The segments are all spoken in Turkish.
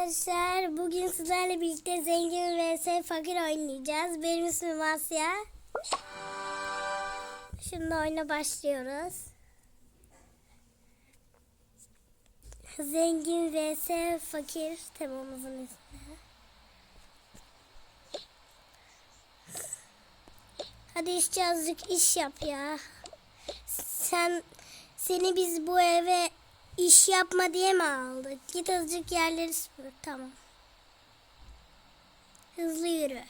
Arkadaşlar bugün sizlerle birlikte zengin vs fakir oynayacağız. Benim ismim Asya. Şimdi oyuna başlıyoruz. Zengin vs fakir temamızın ismi. Hadi işçi azıcık iş yap ya. Sen seni biz bu eve iş yapma diye mi aldık? Git azıcık yerleri süpür. Tamam. Hızlı yürü.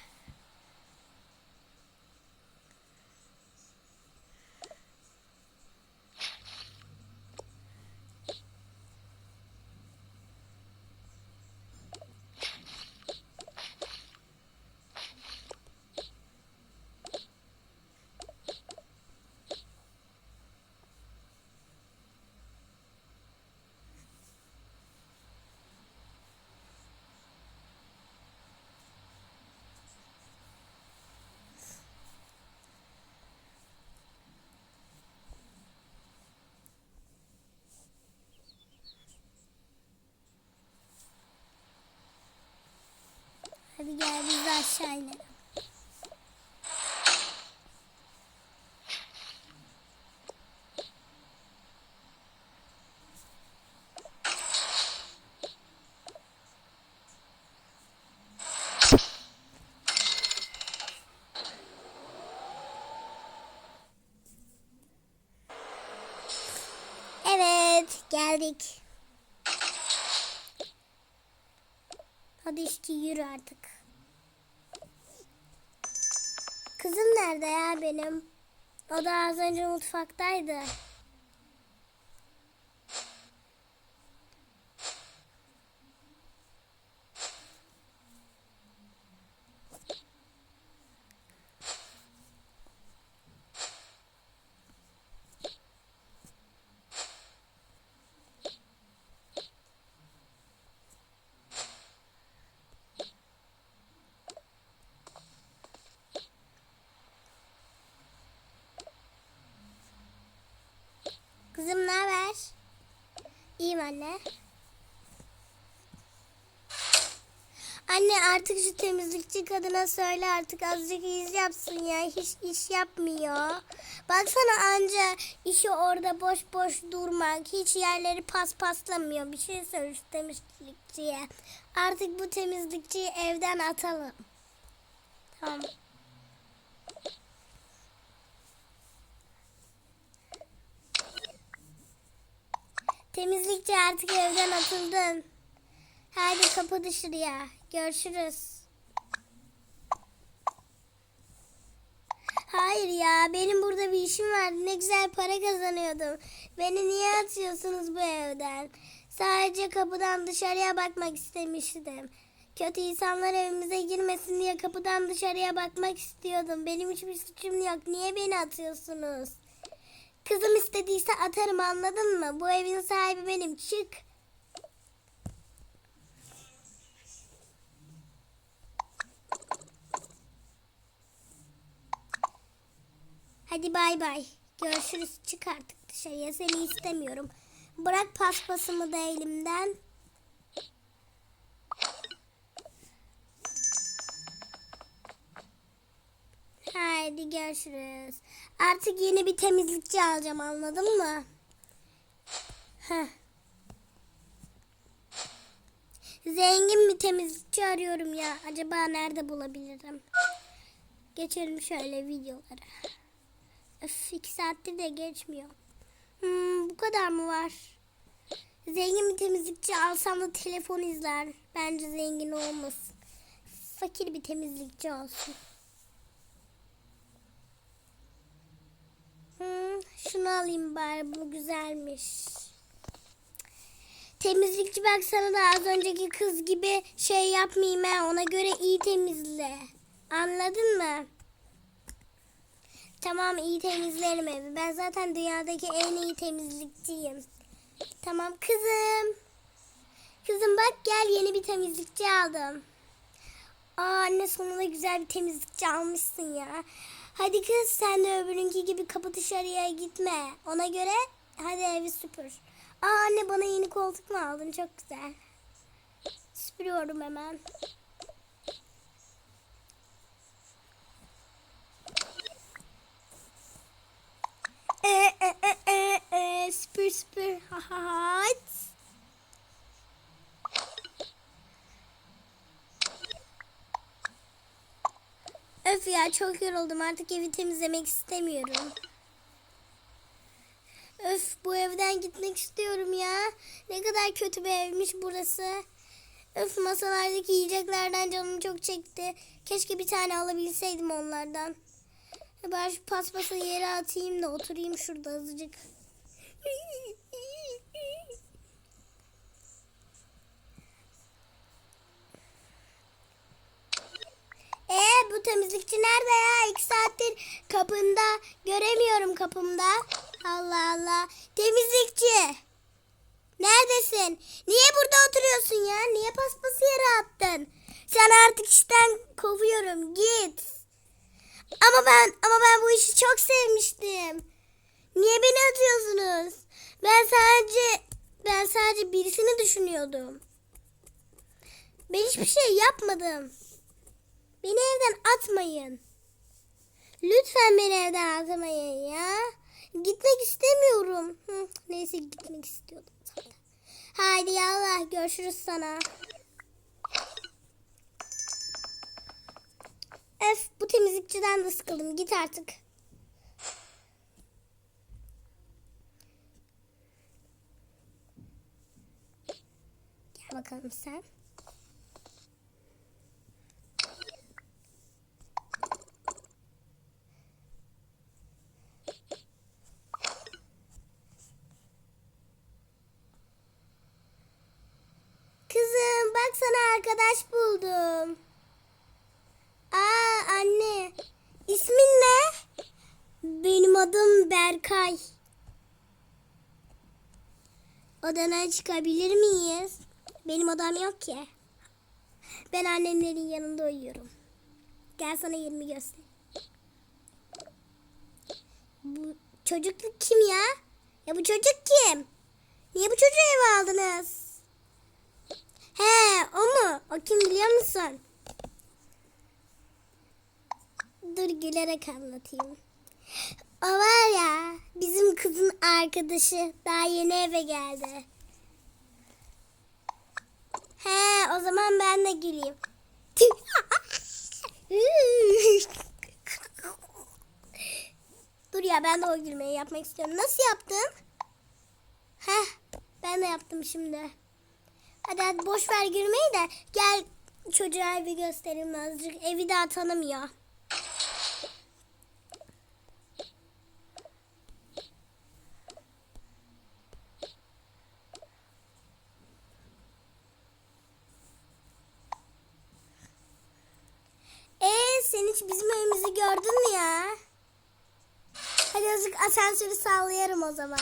Gel biz aşağı inelim. Evet, geldik. Hadi işte yürü artık. Kızım nerede ya benim? O da az önce mutfaktaydı. Kızım ne haber? İyiyim anne. Anne artık şu temizlikçi kadına söyle artık azıcık iş yapsın ya. Hiç iş yapmıyor. Baksana anca işi orada boş boş durmak. Hiç yerleri paspaslamıyor. Bir şey söyle şu temizlikçiye. Artık bu temizlikçiyi evden atalım. Tamam. Temizlikçi artık evden atıldın. Hadi kapı dışarıya. Görüşürüz. Hayır ya benim burada bir işim vardı. Ne güzel para kazanıyordum. Beni niye atıyorsunuz bu evden? Sadece kapıdan dışarıya bakmak istemiştim. Kötü insanlar evimize girmesin diye kapıdan dışarıya bakmak istiyordum. Benim hiçbir suçum yok. Niye beni atıyorsunuz? Kızım istediyse atarım anladın mı? Bu evin sahibi benim. Çık. Hadi bay bay. Görüşürüz. Çık artık dışarıya. Seni istemiyorum. Bırak paspasımı da elimden. Haydi görüşürüz. Artık yeni bir temizlikçi alacağım anladın mı? Heh. Zengin bir temizlikçi arıyorum ya. Acaba nerede bulabilirim? Geçelim şöyle videolara. Öf iki saattir de geçmiyor. Hmm, bu kadar mı var? Zengin bir temizlikçi alsam da telefon izler. Bence zengin olmasın. Fakir bir temizlikçi olsun. Hmm, şunu alayım bari bu güzelmiş. Temizlikçi bak sana da az önceki kız gibi şey yapmayayım ha ona göre iyi temizle. Anladın mı? Tamam iyi temizlerim evi. Ben zaten dünyadaki en iyi temizlikçiyim. Tamam kızım. Kızım bak gel yeni bir temizlikçi aldım. Aa anne sonunda güzel bir temizlikçi almışsın ya. Hadi kız sen de öbürünkü gibi kapı dışarıya gitme. Ona göre hadi evi süpür. Aa anne bana yeni koltuk mu aldın? Çok güzel. Süpür süpürüyorum hemen. E, e, e, e, e, süpür süpür. Ha, ha, ha. Öf ya çok yoruldum artık evi temizlemek istemiyorum. Öf bu evden gitmek istiyorum ya. Ne kadar kötü bir evmiş burası. Öf masalardaki yiyeceklerden canım çok çekti. Keşke bir tane alabilseydim onlardan. Ben şu paspası yere atayım da oturayım şurada azıcık. Ee bu temizlikçi nerede ya? İki saattir kapında. Göremiyorum kapımda. Allah Allah. Temizlikçi. Neredesin? Niye burada oturuyorsun ya? Niye paspası yere attın? Sen artık işten kovuyorum. Git. Ama ben ama ben bu işi çok sevmiştim. Niye beni atıyorsunuz? Ben sadece ben sadece birisini düşünüyordum. Ben hiçbir şey yapmadım. Beni evden atmayın. Lütfen beni evden atmayın ya. Gitmek istemiyorum. Hı, neyse gitmek istiyordum zaten. Haydi yallah görüşürüz sana. Öf bu temizlikçiden de sıkıldım. Git artık. Gel bakalım sen. Kızım bak sana arkadaş buldum. Aa anne. İsmin ne? Benim adım Berkay. Odana çıkabilir miyiz? Benim odam yok ki. Ben annemlerin yanında uyuyorum. Gel sana yerimi göster. Bu çocuk kim ya? Ya bu çocuk kim? Niye bu çocuğu eve aldınız? He o mu? O kim biliyor musun? Dur gülerek anlatayım. O var ya bizim kızın arkadaşı daha yeni eve geldi. He o zaman ben de güleyim. Dur ya ben de o gülmeyi yapmak istiyorum. Nasıl yaptın? Heh ben de yaptım şimdi. Hadi hadi boş ver girmeyi de gel çocuğa evi göstereyim azıcık. Evi daha tanımıyor. Ee sen hiç bizim evimizi gördün mü ya? Hadi azıcık asansörü sallayarım o zaman.